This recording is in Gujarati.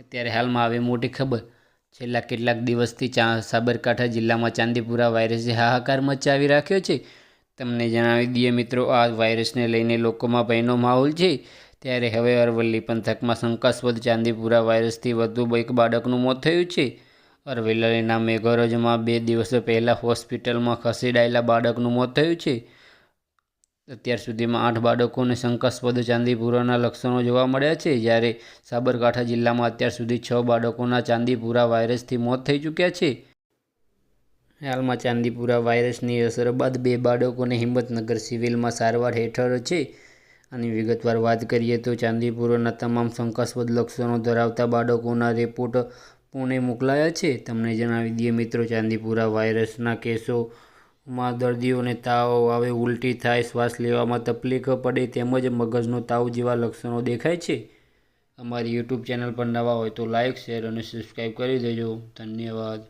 અત્યારે હાલમાં આવી મોટી ખબર. છેલ્લા કેટલાક દિવસથી ચા સાબરકાંઠા જિલ્લામાં ચાંદીપુરા વાયરસે હાહાકાર મચાવી રાખ્યો છે. તમને જણાવી દઈએ મિત્રો, આ વાયરસને લઈને લોકોમાં ભયનો માહોલ છે. ત્યારે હવે અરવલ્લી પંથકમાં શંકાસ્પદ ચાંદીપુરા વાયરસથી વધુ એક બાળકનું મોત થયું છે. અરવલ્લીના મેઘરજમાં બે દિવસ પહેલાં હોસ્પિટલમાં ખસેડાયેલા બાળકનું મોત થયું છે. અત્યાર સુધીમાં આઠ બાળકોને શંકાસ્પદ ચાંદીપુરાના લક્ષણો જોવા મળ્યા છે. જ્યારે સાબરકાંઠા જિલ્લામાં અત્યાર સુધી છ બાળકોના ચાંદીપુરા વાયરસથી મોત થઈ ચૂક્યા છે. હાલમાં ચાંદીપુરા વાયરસની અસર બાદ બે બાળકોને હિંમતનગર સિવિલમાં સારવાર હેઠળ છે. અને વિગતવાર વાત કરીએ તો ચાંદીપુરાના તમામ શંકાસ્પદ લક્ષણો ધરાવતા બાળકોના રિપોર્ટ પુણે મોકલાયા છે. તમને જણાવી દઈએ મિત્રો, ચાંદીપુરા વાયરસના કેસોમાં દર્દીઓને તાવ આવે, ઉલટી થાય, શ્વાસ લેવામાં તકલીફ પડે તેમજ મગજનો તાવ જેવા લક્ષણો દેખાય છે. અમારી યુટ્યુબ ચેનલ પર નવા હોય તો લાઇક શેર અને સબસ્ક્રાઈબ કરી દેજો. ધન્યવાદ.